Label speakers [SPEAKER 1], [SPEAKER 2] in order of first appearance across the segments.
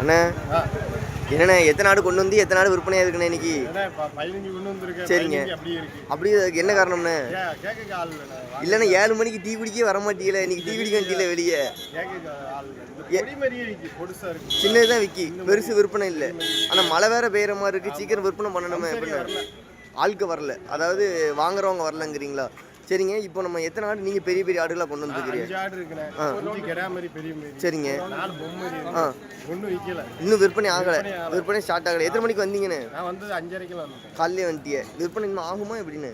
[SPEAKER 1] அண்ணே என்னண்ணே எத்தனை ஆடு கொண்டு வந்து எத்தனை ஆடு விற்பனையா இருக்குண்ணே இன்னைக்கு? சரிங்க.
[SPEAKER 2] அப்படியே
[SPEAKER 1] அதுக்கு என்ன காரணம்ண்ணே?
[SPEAKER 2] இல்லைண்ணே.
[SPEAKER 1] ஏழு மணிக்கு டீ குடிக்க வர மாட்டீங்களே இன்னைக்கு டீ குடிக்க மாட்டீங்களே வெளியே. சின்னதுதான் விக்கி பெருசு விற்பனை இல்லை. ஆனா மழை வேற பெய்யற மாதிரி இருக்கு. சீக்கிரம் விற்பனை பண்ணணுமே அப்படின்னு. ஆளுக்கு வரல. அதாவது வாங்குறவங்க வரலங்கிறீங்களா? சரிங்க இப்போ நம்ம எத்தனை ஆடு நீங்க பெரிய பெரிய ஆடுகளா கொண்டு
[SPEAKER 2] மாதிரி
[SPEAKER 1] சரிங்க. ஆ. இன்னும் விற்பனை ஆகல. விற்பனை ஸ்டார்ட் ஆகல. எத்தனை மணிக்கு வந்தீங்கண்ணே
[SPEAKER 2] நான் வந்துட்டேன்
[SPEAKER 1] காலையிலே வந்துட்டியே. விற்பனை இன்னும் ஆகுமா எப்படின்னு?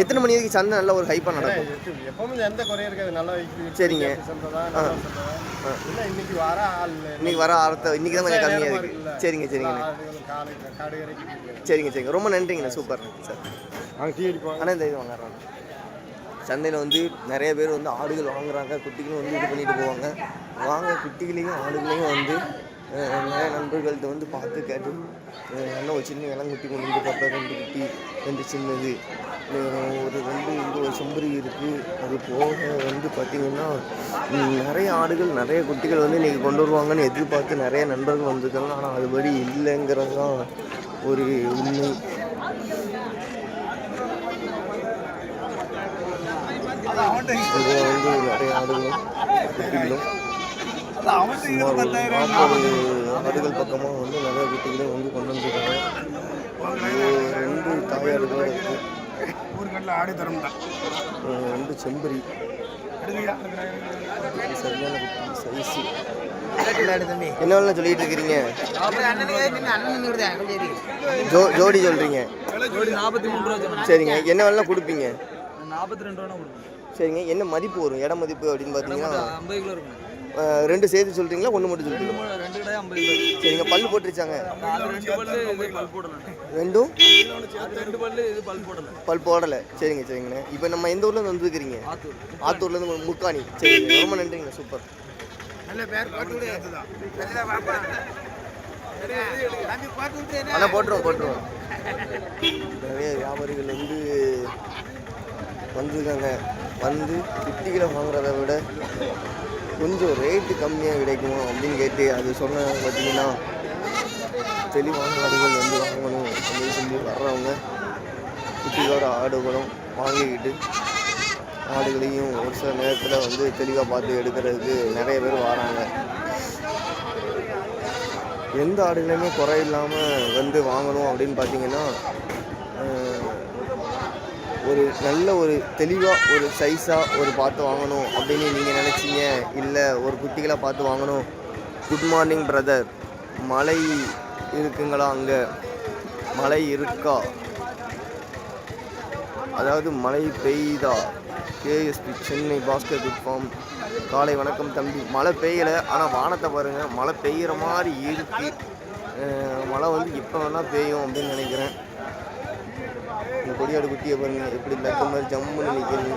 [SPEAKER 1] எத்தனை மணி வரைக்கும் சந்தை நல்ல ஒரு ஹைப்பா நடக்கும்?
[SPEAKER 2] எப்பவுமே எந்த குறையும் இருக்காது. நல்லா
[SPEAKER 1] சரிங்க.
[SPEAKER 2] இன்னைக்கு வர ஆள்
[SPEAKER 1] இன்னைக்கு வர ஆரத்த இன்னைக்கு தான் கொஞ்சம் கம்மியா இருக்கு. சரிங்க
[SPEAKER 2] இறக்கி
[SPEAKER 1] சரிங்க சரிங்க. ரொம்ப நன்றிங்கண்ணே சூப்பர். சார். ஆனால் இந்த இது வாங்குறாங்க. சந்தையில் வந்து நிறைய பேர் வந்து ஆடுகள் வாங்குறாங்க. குட்டிகளும் வந்து இது பண்ணிட்டு போவாங்க. வாங்க குட்டிகளையும் ஆடுகளையும் வந்து நிறைய நண்பர்கள்ட்ட வந்து பார்த்து கேட்டு என்ன ஒரு சின்ன இளங்குட்டி கொண்டு வந்து பார்த்தா ரெண்டு குட்டி ரெண்டு சின்னது. ஒரு ரெண்டு இது ஒரு செம்பரி இருக்குது அது போக வந்து பார்த்திங்கன்னா நிறைய ஆடுகள் நிறைய குட்டிகள் வந்து இன்றைக்கி கொண்டு வருவாங்கன்னு எதிர்பார்த்து நிறைய நண்பர்கள் வந்திருக்காங்க. ஆனால் அதுபடி இல்லைங்கிறது தான் ஒரு உண்மை. வந்து நிறைய ஆடுகளும் குட்டிகளும். சுமார் ஒரு நாற்பது ஆடுகள் பக்கமாக வந்து நிறைய குட்டிகளும் வந்து கொண்டு வந்துருக்காங்க. ரெண்டு தாயாடுகளோட இருக்கு.
[SPEAKER 2] ஊருக்கட்டில் ஆடு தரம் தான்
[SPEAKER 1] அஹ் ரெண்டு செம்பரி. சரியான குட்டி சைஸு என்ன வேலை சொல்லிட்டு இருக்கிறீங்க ஜோ ஜோடி சொல்றீங்க. சரிங்க. என்ன வேலை கொடுப்பீங்க. சரிங்க. என்ன மதிப்பு வரும்? இட மதிப்பு அப்படின்னு பார்த்தீங்கன்னா ரெண்டு சேர்த்து சொல்றீங்களா? ஒன்று மட்டும்
[SPEAKER 3] இருக்கும்
[SPEAKER 1] சரிங்க போட்டுருச்சாங்க.
[SPEAKER 3] பல் போடலாம்
[SPEAKER 1] ரெண்டும்?
[SPEAKER 3] அது ரெண்டு பல்லு இது பல்
[SPEAKER 1] போடலை. சரிங்க சரிங்கண்ணே. இப்போ நம்ம எந்த ஊர்லேருந்து வந்துருக்கிறீங்க?
[SPEAKER 3] ஆத்தூர்.
[SPEAKER 1] ஆத்தூர்லேருந்து முக்காணி. சரிங்க ரொம்ப நன்றிங்க சூப்பர்.
[SPEAKER 2] நல்ல பேர் போட்டு விடு
[SPEAKER 1] ஆனால் போட்டுருவோம் போட்டுருவோம். நிறைய வியாபாரிகள் வந்து வந்திருக்காங்க. வந்து குட்டிகளை வாங்குறத விட கொஞ்சம் ரேட்டு கம்மியாக கிடைக்குமா அப்படின்னு கேட்டு அது சொன்ன பார்த்தீங்கன்னா தெளிவான ஆடுகள் வந்து வாங்கணும் அப்படின்னு சொல்லி வர்றவங்க குட்டிகளோட ஆடுகளும் வாங்கிக்கிட்டு ஆடுகளையும் ஒரு சில நேரத்தில் வந்து தெளிவாக பார்த்து எடுக்கிறதுக்கு நிறைய பேர் வராங்க. எந்த ஆடுகளையுமே குறை இல்லாமல் வந்து வாங்கணும் அப்படின்னு பார்த்தீங்கன்னா ஒரு நல்ல ஒரு தெளிவாக ஒரு சைஸாக ஒரு பார்த்து வாங்கணும் அப்படின்னு நீங்கள் நினச்சிங்க? இல்லை ஒரு குட்டிகளாக பார்த்து வாங்கணும்? குட் மார்னிங் பிரதர் மழை இருக்குங்களா அங்கே? மழை இருக்கா? அதாவது மழை பெய்யுதா? கேஎஸ்பி சென்னை பாஸ்கெட் ஃபார்ம் காலை வணக்கம் தம்பி. மழை பெய்யலை ஆனால் வானத்தை பாருங்கள் மழை பெய்கிற மாதிரி இருக்குது மழை வந்து இப்போ வேணால் பெய்யும் அப்படின்னு நினைக்கிறேன். கொடியாடு குட்டியை பாருங்க. எப்படி லக்க மாதிரி ஜம்முன்னு நிற்கிறது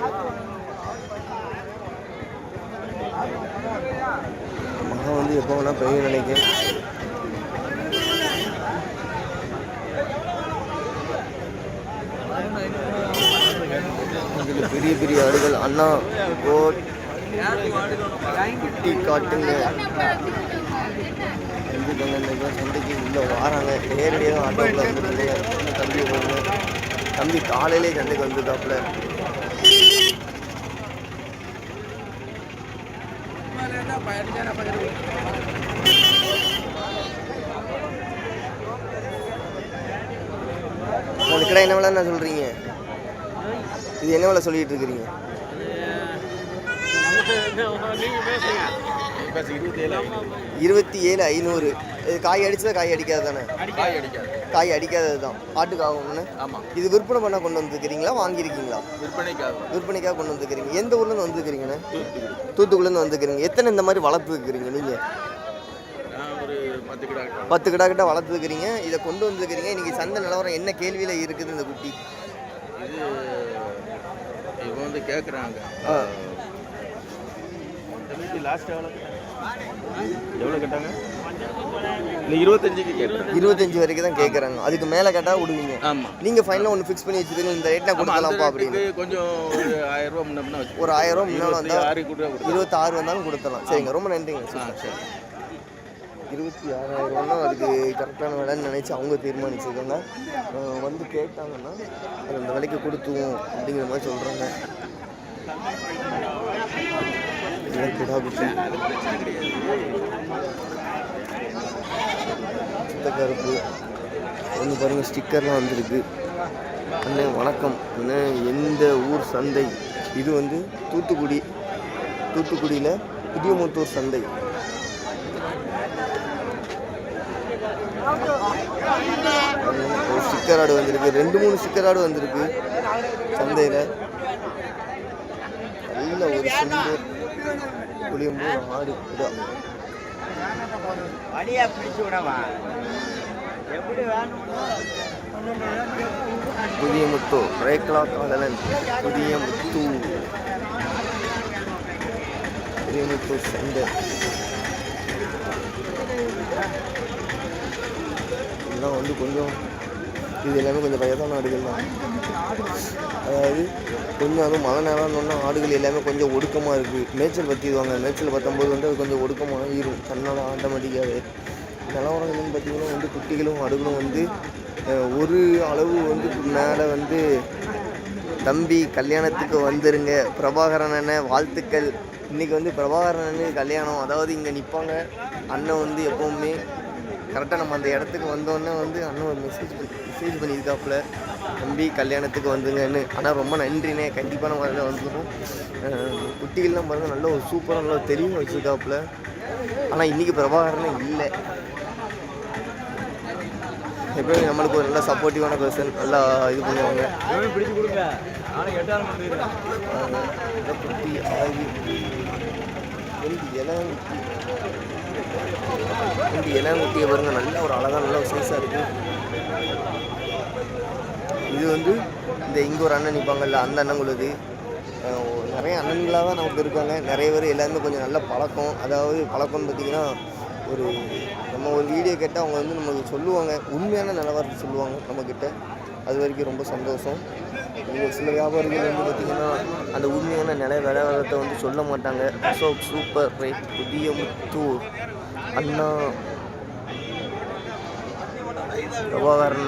[SPEAKER 1] மழை வந்து எப்போ வேணால் பெய்யும் நினைக்கிறேன். பெரிய பெரிய ஆடுகள். அண்ணா கோட் குட்டி காட்டுங்க. சந்தைக்கு உள்ளே வாராங்க. நேரடியாக ஆட்டோவில் வந்து தம்பி போடுங்க. தம்பி காலையிலே சந்தைக்கு வந்துட்டாப்புல உங்களுக்கு கடை என்ன விலைன்னு சொல்கிறீங்க இது என்ன விலை சொல்லிட்டு இருக்கிறீங்க இருபத்தி ஏழு ஐநூறு. இது காய் அடிச்சதா காய் அடிக்காது தானே
[SPEAKER 3] காய் அடிக்காது.
[SPEAKER 1] காய் அடிக்காதது தான். ஆட்டுக்கு ஆகும்னு
[SPEAKER 3] ஆமாம்
[SPEAKER 1] இது விற்பனை பண்ண கொண்டு வந்துருக்கிறீங்களா வாங்கியிருக்கீங்களா?
[SPEAKER 3] விற்பனைக்காக.
[SPEAKER 1] விற்பனைக்காக கொண்டு வந்துருக்கிறீங்க. எந்த ஊர்லேருந்து வந்துருக்கிறீங்கண்ணே தூத்துக்குடிலேருந்து வந்துருக்கிறீங்க. எத்தனை இந்த மாதிரி வளர்த்துருக்கிறீங்க நீங்கள்
[SPEAKER 3] பத்து
[SPEAKER 1] கிடா கிட்ட. வளர்த்துருக்கிறீங்க இதை கொண்டு வந்துருக்கிறீங்க. இன்னைக்கு சந்தை நிலவரம் என்ன கேள்வியில் இருக்குது இந்த குட்டி?
[SPEAKER 3] இது இவங்க வந்து கேட்குறாங்க எவ்வளோ கேட்டாங்க இருபத்தஞ்சுக்கு
[SPEAKER 1] இருபத்தஞ்சு வரைக்கும் தான் கேட்குறாங்க அதுக்கு மேலே கேட்டால் விடுவீங்க.
[SPEAKER 3] ஆமாம்
[SPEAKER 1] நீங்கள் ஃபைனலாக ஒன்று ஃபிக்ஸ் பண்ணி வச்சுருக்கீங்க. இந்த ரேட் நான் கொடுக்கலாம்ப்பா அப்படின்னு.
[SPEAKER 3] கொஞ்சம் ஒரு ஆயிரம் ரூபா முன்ன
[SPEAKER 1] ஒரு ஆயிரம் ரூபா முன்னாடி வந்தால் இருபத்தாறு வந்தாலும் கொடுத்துடலாம். சரிங்க ரொம்ப நன்றிங்க.
[SPEAKER 3] சரி.
[SPEAKER 1] இருபத்தி ஆறாயிரம் ரூபான்னா அதுக்கு கரெக்டான விலைன்னு நினச்சி அவங்க தீர்மானிச்சிருக்காங்க. வந்து கேட்டாங்கன்னா அது அந்த விலைக்கு கொடுத்துவோம் அப்படிங்கிற மாதிரி சொல்கிறாங்க கிடா குட்டி சித்த கருப்பு. வந்து பாருங்கள் ஸ்டிக்கர்லாம் வந்திருக்கு. அண்ணே வணக்கம். அண்ணே எந்த ஊர் சந்தை? இது வந்து தூத்துக்குடி. தூத்துக்குடியில் புதியமுத்தூர் சந்தை. ஒரு ஸ்டிக்கர் ஆடு வந்திருக்கு. ரெண்டு மூணு ஸ்டிக்கர் ஆடு வந்திருக்கு சந்தையில். நல்ல ஒரு சுந்தர் புளியம்பூர் ஆடு. இதான்
[SPEAKER 2] வழியா பிடிச்சு விடவா. எப்படி வேணும்
[SPEAKER 1] புதிய முத்து ரேக்லா காதலன் புதிய முத்து. புதிய முத்து சந்தை இதெல்லாம் வந்து கொஞ்சம் இது எல்லாமே கொஞ்சம் வயதான ஆடுகள் தான். அதாவது கொஞ்சம் அதுவும் மழை நேரம்னு ஆடுகள் எல்லாமே கொஞ்சம் ஒடுக்கமாக இருக்குது மேய்ச்சல் பற்றிடுவாங்க. மேய்ச்சல் பத்தொம்போது வந்து அது கொஞ்சம் ஒடுக்கமாக ஈரும் தன்னால் ஆட்டோமேட்டிக்காகவே நிலவரங்கள்னு பார்த்தீங்கன்னா வந்து குட்டிகளும் ஆடுகளும் வந்து ஒரு அளவு வந்து மேலே வந்து தம்பி கல்யாணத்துக்கு வந்துருங்க. பிரபாகரன் அண்ணன் வாழ்த்துக்கள். இன்றைக்கி வந்து பிரபாகரன் அண்ணனுக்கு கல்யாணம். அதாவது இங்கே நிற்பாங்க அண்ணன் வந்து எப்போவுமே கரெக்டாக நம்ம அந்த இடத்துக்கு வந்தோடனே வந்து அண்ணன் ஒரு மெசேஜ் மெசேஜ் பண்ணியிருக்காப்புல தம்பி கல்யாணத்துக்கு வந்துங்கன்னு ஆனால் ரொம்ப நன்றிண்ணே. கண்டிப்பாக நம்ம அதில் வந்துடும் குட்டிகள்லாம் பாருங்கள் நல்ல ஒரு சூப்பராக நல்ல தெளிவாக வச்சுருக்காப்புல. ஆனால் இன்றைக்கி பிரபாகரனே இல்லை. எப்பவுமே நம்மளுக்கு ஒரு நல்ல சப்போர்ட்டிவான பர்சன் நல்லா இது பண்ணுவாங்க. குட்டி ஆகி இந்த இலை முட்டியை பாருங்க நல்ல ஒரு அழகாக நல்ல ஒரு சைஸாக இருக்குது இது வந்து இந்த இங்கே ஒரு அண்ணன் நிற்பாங்கல்ல அந்த அண்ணங்களுது நிறைய அண்ணன்களாக தான் நமக்கு இருக்காங்க. நிறைய பேர் எல்லாருமே கொஞ்சம் நல்ல பழக்கம். அதாவது பழக்கம்னு பார்த்திங்கன்னா ஒரு நம்ம ஒரு வீடியோ கேட்டால் அவங்க வந்து நமக்கு சொல்லுவாங்க. உண்மையான நிலவரத்தை சொல்லுவாங்க நம்மக்கிட்ட. அது வரைக்கும் ரொம்ப சந்தோஷம். ஒரு சில வியாபாரிகள் வந்து பார்த்திங்கன்னா அந்த உண்மையான நிலை வியாபாரத்தை வந்து சொல்ல மாட்டாங்க. அசோக் சூப்பர் ரைட் புதிய முத்தூர். அண்ணா பிரபாகரன்.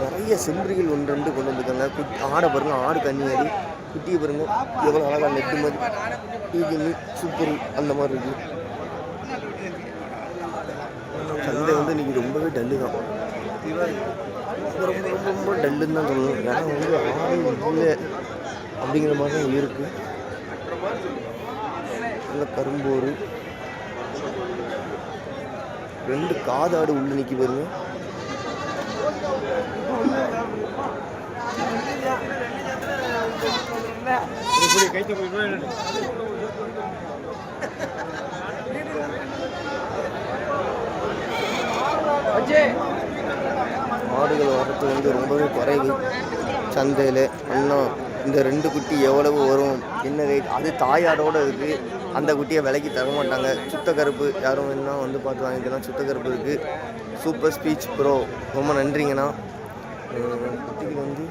[SPEAKER 1] நிறைய செம்பரிகள் ஒன்று ரெண்டு கொண்டு வந்துருக்காங்க. குட்டி ஆடை பாருங்க ஆடு கன்னியாடி குட்டியை பாருங்க எவ்வளோ அழகாக நெட்டு மாதிரி. இது சூப்பர் அந்த மாதிரி இருக்கு. சந்தை வந்து நீங்கள் ரொம்பவே டல்லு தான். ரொம்ப ரொம்ப ரொம்ப டல்லுன்னு தான் சொல்லணும். ஏன்னா வந்து ஆடு இல்லை அப்படிங்கிற மாதிரி தான் இருக்குது நல்ல கரும்போர் ரெண்டு காதாடு உள்ள நிற்கி பாருங்க.
[SPEAKER 2] மாடுகள்
[SPEAKER 1] ஆடுகள் வரத்து வந்து ரொம்பவே குறைவு. சந்தையில் அண்ணா இந்த ரெண்டு குட்டி எவ்வளவு வரும்? என்ன ரேட் அது தாயாடோட இருக்குது அந்த குட்டியை விலைக்கு தர மாட்டாங்க. சுத்த கருப்பு யாரும் வேணும்னா வந்து பார்த்து வாங்கிக்கலாம். சுத்த கருப்பு இருக்குது சூப்பர் ஸ்பீச் ப்ரோ ரொம்ப நன்றிங்கண்ணா. குட்டிக்கு வந்து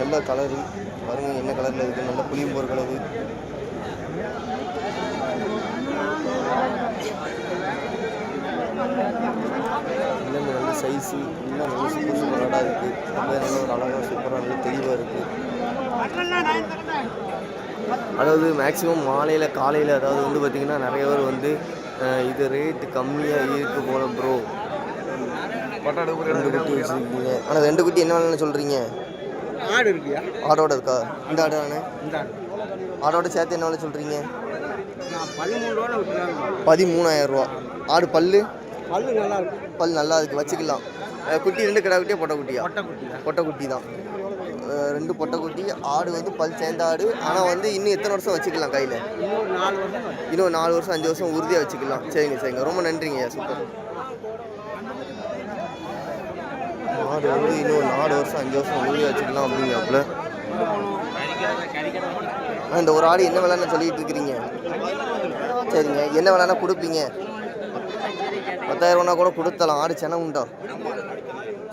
[SPEAKER 1] நல்ல கலரு பாருங்க என்ன கலரில் இருக்குது நல்ல புளியம்போர் கலரு இன்னும் நல்ல சைஸு இன்னும் நல்ல சூப்பர் சூப்பராக இருக்குது ரொம்ப நல்ல ஒரு அழகாக சூப்பராக நல்ல தெளிவாக இருக்குது அதாவது மேக்ஸிமம் மாலையில் காலையில் அதாவது வந்து பார்த்திங்கன்னா நிறைய பேர் வந்து இது ரேட்டு கம்மியாக இருக்கு போல ப்ரோ ரெண்டு குட்டி வச்சுருக்கீங்க. ஆனால் ரெண்டு குட்டி என்ன வேலைன்னு சொல்கிறீங்க
[SPEAKER 2] ஆடு இருக்கியா?
[SPEAKER 1] ஆடோட இருக்கா? இந்த ஆடு
[SPEAKER 2] ஆடு.
[SPEAKER 1] ஆடோட சேர்த்து என்ன வேலை சொல்கிறீங்க பதிமூணாயிரம் ரூபா. ஆடு பல்லு?
[SPEAKER 2] பல்லு நல்லா இருக்கும்
[SPEAKER 1] பல் நல்லா இருக்கு வச்சுக்கலாம். குட்டி ரெண்டு கிடா குட்டியா? பொட்டை குட்டியா? பொட்டை குட்டி தான். ரெண்டு பொட்டைக்குட்டி ஆடு வந்து பல் சேர்ந்த ஆடு. ஆனால் வந்து இன்னும் எத்தனை வருஷம் வச்சுக்கலாம் கையில்?
[SPEAKER 2] இன்னொரு நாலு வருஷம்
[SPEAKER 1] இன்னும் நாலு வருஷம் அஞ்சு வருஷம் உறுதியாக வச்சுக்கலாம். சரிங்க சரிங்க. ரொம்ப நன்றிங்க சூப்பர். ஆடு வந்து இன்னும் நாலு வருஷம் அஞ்சு வருஷம் உறுதியாக வச்சுக்கலாம் அப்படிங்கிறப்பல. ஆ, இந்த ஒரு ஆடு என்ன விலைன்னு சொல்லிட்டு இருக்கிறீங்க? சரிங்க. என்ன விலைன்னா கொடுப்பீங்க? பத்தாயிரம் ரூபா கூட கொடுத்தலாம் ஆடு செனை உண்டா?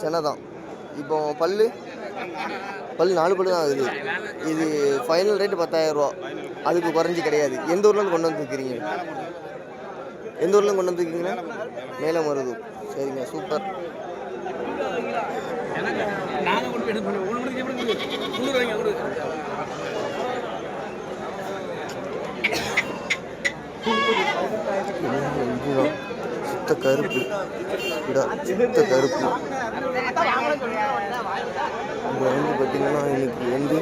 [SPEAKER 1] சென்னை தான் இப்போ பல் பல் நாலு பல் தான் ஆகுது இது ஃபைனல் ரேட்டு பத்தாயிரம் ரூபா. அதுக்கு குறைஞ்சி கிடையாது. எந்த ஊர்லேருந்து கொண்டு வந்துருக்கிறீங்க எந்த ஊர்லேருந்து கொண்டு வந்துருக்கீங்களா மேலே மருது. சரிங்க சூப்பர் இதுதான் சுத்த கருப்பு. சுத்த கருப்பு. இங்கே வந்து பார்த்திங்கன்னா எனக்கு வந்து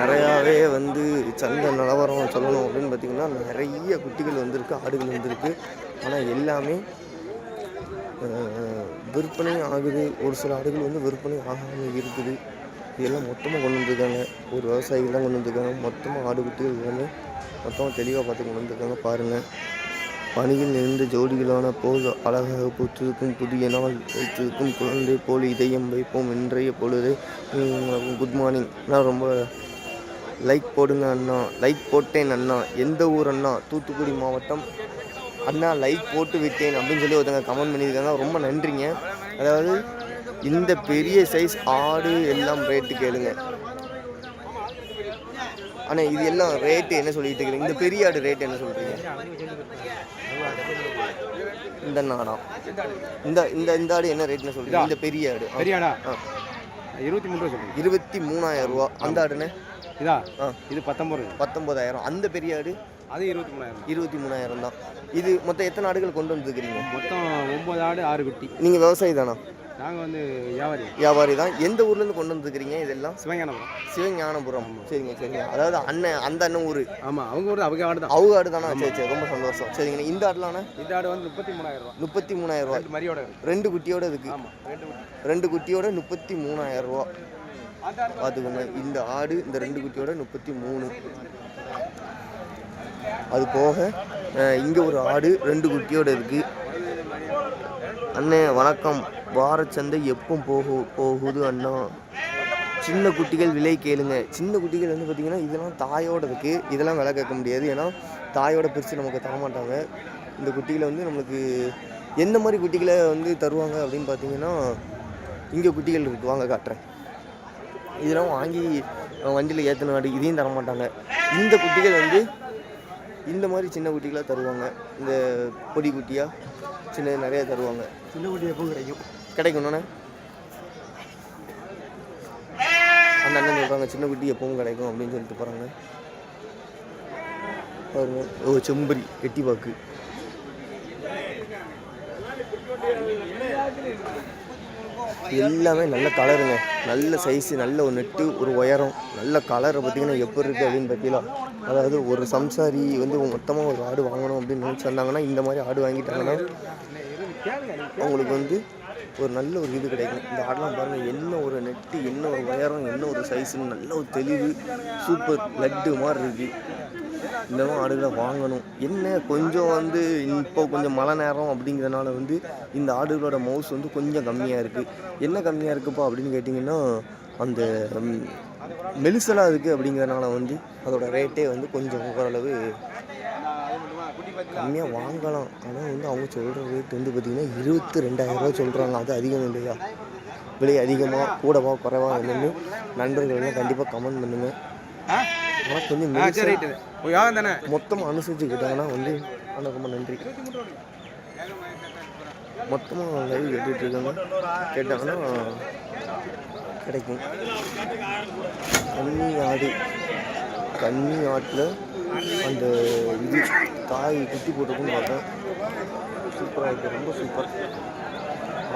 [SPEAKER 1] நிறையாவே வந்து சந்தை நிலவரம் சொல்லணும் அப்படின்னு பார்த்தீங்கன்னா நிறைய குட்டிகள் வந்திருக்கு ஆடுகள் வந்திருக்கு. ஆனால் எல்லாமே விற்பனை ஆகுது. ஒரு சில ஆடுகள் வந்து விற்பனை ஆகாமல் இருக்குது. இதெல்லாம் மொத்தமாக கொண்டு வந்திருக்காங்க. ஒரு விவசாயிகள் தான் கொண்டு வந்திருக்காங்க. மொத்தமாக ஆடு குட்டிகள் எல்லாமே மொத்தம் தெளிவாக பார்த்து கொண்டு வந்திருக்காங்க பாருங்கள் பணியில் நிறைந்த ஜோடிகளான போது அழகாக புத்திருக்கும் புதிய நாள் வைத்திருக்கும் குழந்தை போல் இதயம் வைப்போம் இன்றைய பொழுது. குட் மார்னிங் நான் ரொம்ப லைக் போடுங்க அண்ணா. லைக் போட்டேன் அண்ணா. எந்த ஊர் அண்ணா? தூத்துக்குடி மாவட்டம். அண்ணா லைக் போட்டு விட்டேன் அப்படின்னு சொல்லி ஒருத்தங்க கமெண்ட் பண்ணியிருக்காங்க. ரொம்ப நன்றிங்க. அதாவது இந்த பெரிய சைஸ் ஆடு எல்லாம் ரேட்டு கேளுங்க. ஆனால் இது எல்லாம் ரேட்டு என்ன சொல்லிட்டு இருக்கிறீங்க இந்த பெரிய ஆடு ரேட் என்ன சொல்கிறீங்க இந்த நாடா? இந்த இந்த இந்த ஆடு என்ன ரேட்னு சொல்றீங்க? இந்த பெரிய ஆடு ஆ.
[SPEAKER 2] பெரியாடா?
[SPEAKER 1] ஆ.
[SPEAKER 2] இருபத்தி மூணு ரூபா
[SPEAKER 1] இருபத்தி மூணாயிரம் ரூபா. அந்த ஆடுன்னு
[SPEAKER 2] இதா?
[SPEAKER 1] ஆ.
[SPEAKER 2] இது பத்தொம்பது ரூபா.
[SPEAKER 1] பத்தொன்பதாயிரம். அந்த பெரிய ஆடு
[SPEAKER 2] அது இருபத்தி மூணாயிரம்
[SPEAKER 1] இருபத்தி மூணாயிரம் தான். இது மொத்தம் எத்தனை ஆடுகள் கொண்டு வந்துருக்கிறீங்க?
[SPEAKER 2] மொத்தம் ஒம்பது ஆடு ஆறு குட்டி.
[SPEAKER 1] நீங்கள் விவசாயி தானா?
[SPEAKER 2] நாங்கள் வந்து வியாபாரி.
[SPEAKER 1] வியாபாரி தான். எந்த ஊர்லேருந்து கொண்டு வந்துருக்கிறீங்க இதெல்லாம்?
[SPEAKER 2] சிவஞானபுரம்.
[SPEAKER 1] சிவஞானபுரம். சரிங்க சரிங்க. அதாவது அண்ணன் அந்த அண்ணன் ஊர்.
[SPEAKER 2] ஆமாம் அவங்க ஒரு அவங்க ஆடு தான்.
[SPEAKER 1] அவங்க ஆடு தானா? சரி சரி. ரொம்ப சந்தோஷம். சரிங்கண்ணா இந்த ஆடுலாண்ணே?
[SPEAKER 2] இந்த ஆடு வந்து முப்பத்தி மூணாயிரம் ரூபா.
[SPEAKER 1] முப்பத்தி மூணாயிரம் ரூபா
[SPEAKER 2] மரியோட
[SPEAKER 1] ரெண்டு குட்டியோட இருக்கு.
[SPEAKER 2] ரெண்டு குட்டி.
[SPEAKER 1] ரெண்டு குட்டியோட முப்பத்தி மூணாயிரம் ரூபா பார்த்துக்கோங்க இந்த ஆடு இந்த ரெண்டு குட்டியோட முப்பத்தி மூணு அது போக இங்கே ஒரு ஆடு ரெண்டு குட்டியோட இருக்கு. அண்ணே வணக்கம். வாரச்சந்தை எப்போ போகு போகுது அண்ணா? சின்ன குட்டிகள் விலை கேளுங்க. சின்ன குட்டிகள் வந்து பார்த்திங்கன்னா இதெல்லாம் தாயோட இருக்குது இதெல்லாம் விலை கேட்க முடியாது. ஏன்னா தாயோட பிரித்து நமக்கு தர மாட்டாங்க. இந்த குட்டிகளை வந்து நம்மளுக்கு எந்த மாதிரி குட்டிகளை வந்து தருவாங்க அப்படின்னு பார்த்தீங்கன்னா இங்கே குட்டிகள் இருக்குது வாங்க காட்டுறேன். இதெல்லாம் வாங்கி வண்டியில் ஏற்றின ஆடு இதையும் தர மாட்டாங்க. இந்த குட்டிகள் வந்து இந்த மாதிரி சின்ன குட்டிகளாக தருவாங்க. இந்த பொடி குட்டியாக சின்ன நிறையா தருவாங்க.
[SPEAKER 2] சின்ன குட்டி எப்போ கிடைக்கும்
[SPEAKER 1] கிடைக்கணும்ண்ணே அந்த அண்ணன் சொல்கிறாங்க சின்ன குட்டி எப்பவும் கிடைக்கும் அப்படின்னு சொல்லிட்டு போகிறாங்க பாருங்க. ஓ செம்பரி எட்டி பாக்கு. எல்லாமே நல்ல கலருங்க நல்ல சைஸு நல்ல ஒரு நெட்டு ஒரு உயரம். நல்ல கலரை பார்த்தீங்கன்னா எப்படி இருக்குது அப்படின்னு பார்த்தீங்களா அதாவது ஒரு சம்சாரி வந்து மொத்தமாக ஒரு ஆடு வாங்கணும் அப்படின்னு நினச்சி வந்தாங்கன்னா இந்த மாதிரி ஆடு வாங்கிட்டாங்கன்னா அவங்களுக்கு வந்து ஒரு நல்ல ஒரு இது கிடைக்கும். இந்த ஆடெல்லாம் பாருங்கள் என்ன ஒரு நெட்டு என்ன ஒரு உயரம் என்ன ஒரு சைஸுன்னு நல்ல ஒரு தெளிவு சூப்பர் லட்டு மாதிரி இருக்குது இந்த மாதிரி ஆடுகளை வாங்கணும். என்ன கொஞ்சம் வந்து இப்போ கொஞ்சம் மழை நேரம் அப்படிங்கிறனால வந்து இந்த ஆடுகளோட மவுஸ் வந்து கொஞ்சம் கம்மியாக இருக்குது என்ன கம்மியாக இருக்குப்பா அப்படின்னு கேட்டிங்கன்னா அந்த மெலிசலாக இருக்குது அப்படிங்கிறனால வந்து அதோட ரேட்டே வந்து கொஞ்சம் ஓரளவு கம்மியாக வாங்கலாம். ஆனால் வந்து அவங்க சொல்கிற ரேட் வந்து பார்த்திங்கன்னா இருபத்தி ரெண்டாயிரரூவா சொல்கிறாங்க அது அதிகம் இல்லையா? விலை அதிகமாக கூடவா குறைவா என்னன்னு நண்பர்கள்லாம் கண்டிப்பாக கமெண்ட் பண்ணுங்கள் ஆனால் கொஞ்சம் மொத்தமாக அனுசரித்து கேட்டாங்கன்னா வந்து ஆனால் ரொம்ப நன்றி. மொத்தமாக லைவ் கேட்டுட்டு இருக்காங்க. கேட்டாங்கன்னா கிடைக்கும். கன்னி ஆடு தண்ணி ஆட்டில் அந்த இது தாய் குட்டி போட்டிருக்குன்னு பார்த்தேன். சூப்பராக இருக்குது ரொம்ப சூப்பர்.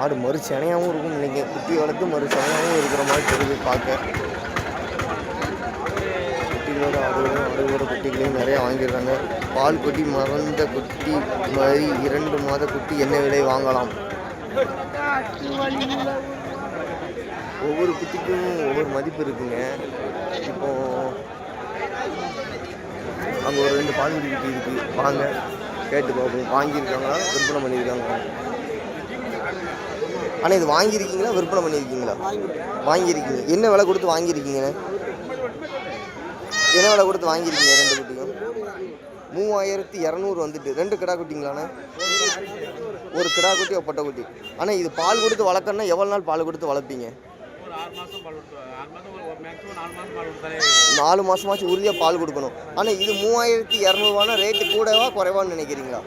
[SPEAKER 1] ஆடு மறு செனையாகவும் இருக்கும்னு நினைக்கிறேன். குட்டி வளர்த்து மறு செனையாகவும் இருக்கிற மாதிரி தெரியுது பார்க்க. குட்டிகளோட ஆடுகளும் ஆடுகளோட குட்டிகளையும் நிறையா வாங்கிடுறாங்க பால் குட்டி மறந்த குட்டி மாதிரி இரண்டு மாத குட்டி என்ன விலை வாங்கலாம்? ஒவ்வொரு குட்டிக்கும் ஒவ்வொரு மதிப்பு இருக்குங்க. இப்போது அங்கே ஒரு ரெண்டு பால் குட்டி இருக்கு. வாங்க. கேட்டு பார்ப்போம். வாங்கியிருக்காங்களா? விற்பனை பண்ணியிருக்காங்களா? ஆனால் இது வாங்கியிருக்கீங்களா? விற்பனை பண்ணியிருக்கீங்களா? வாங்கியிருக்கீங்க. என்ன விலை கொடுத்து வாங்கியிருக்கீங்கண்ணே? என்ன விலை கொடுத்து வாங்கியிருக்கீங்க ரெண்டு குட்டியும்? மூவாயிரத்தி இரநூறு வந்துட்டு. ரெண்டு கிடா குட்டிங்களாண்ணே? ஒரு கிடா குட்டி ஒரு குட்டி. ஆனால் இது பால் கொடுத்து வளர்க்கணும்னா எவ்வளோ நாள் பால் கொடுத்து வளர்ப்பீங்க?
[SPEAKER 3] நாலு
[SPEAKER 1] மாதமாச்சும் உறுதியாக பால் கொடுக்கணும். ஆனால் இது மூவாயிரத்தி இரநூறுவானா? ரேட்டு கூடவா குறைவான்னு நினைக்கிறீங்களா?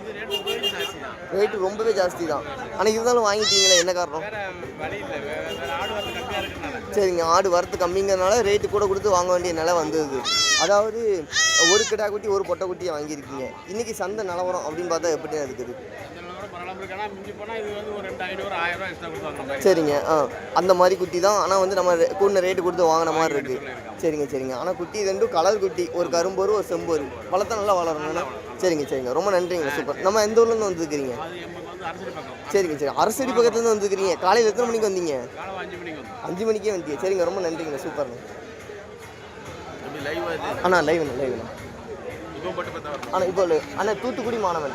[SPEAKER 3] ரேட்டு
[SPEAKER 1] ரொம்பவே ஜாஸ்தி தான் ஆனால் இருந்தாலும் வாங்கிட்டீங்களே என்ன காரணம்? சரிங்க ஆடு வரத்து கம்மிங்கிறனால ரேட்டு கூட கொடுத்து வாங்க வேண்டிய நிலை வந்தது. அதாவது ஒரு கிடா குட்டி ஒரு பொட்டை குட்டியை வாங்கியிருக்கீங்க. இன்னைக்கு சந்தை நிலவரம் அப்படின்னு பார்த்தா எப்படி இருக்குது?
[SPEAKER 3] அந்த கூட பரவாயில்லாம இருக்கு ஆனால் மிஞ்சி போனால் இது வந்து ஒரு ரெண்டு ஐநூறு ஆயிரம் ரூபாய் எக்ஸ்ட்ரா கொடுத்து வாங்குற மாதிரி.
[SPEAKER 1] சரிங்க ஆ. அந்த மாதிரி குட்டி தான். ஆனால் வந்து நம்ம கூடின ரேட்டு கொடுத்து வாங்கின மாதிரி இருக்கு. சரிங்க சரிங்க. ஆனால் குட்டி ரெண்டும் கலர் குட்டி ஒரு கரும்பொரு ஒரு செம்பொரு. வளர்த்தா நல்லா வளரணும்னா சரிங்க சரிங்க. ரொம்ப நன்றிங்க சூப்பர். நம்ம எந்த ஊர்லேருந்து வந்துருக்கிறீங்க? சரிங்க சரி. அரசடி பக்கத்துலேருந்து வந்துருக்கிறீங்க. காலையில் எத்தனை மணிக்கு வந்தீங்க?
[SPEAKER 3] அஞ்சு மணிக்கு
[SPEAKER 1] வந்தீங்க. சரிங்க ரொம்ப நன்றிங்க சூப்பர்ண்ணே அண்ணா லைவ்ண்ணா லைவ்ண்ணா ஆனால் இப்போ. அண்ணா தூத்துக்குடி மாணவன்.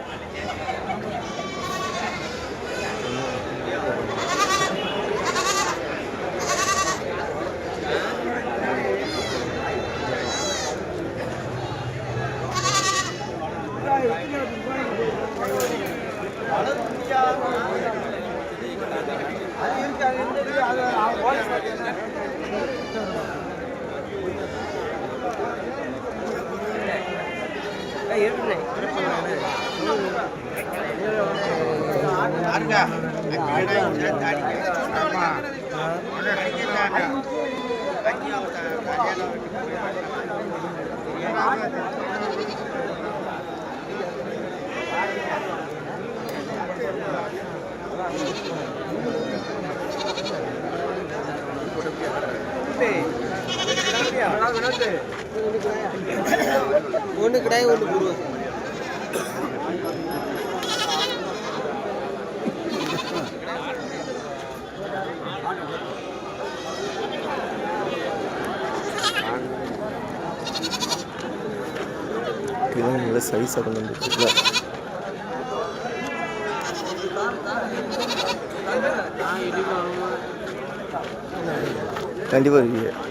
[SPEAKER 1] ஒன்று கிடையாது ஒன்று போடுவோம் இதெல்லாம் நல்ல சைஸாக கொண்டு வந்துருக்குல்ல கண்டிப்பாக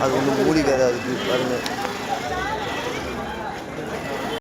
[SPEAKER 1] அது வந்து மூலிகை அதுக்கு பாருங்கள்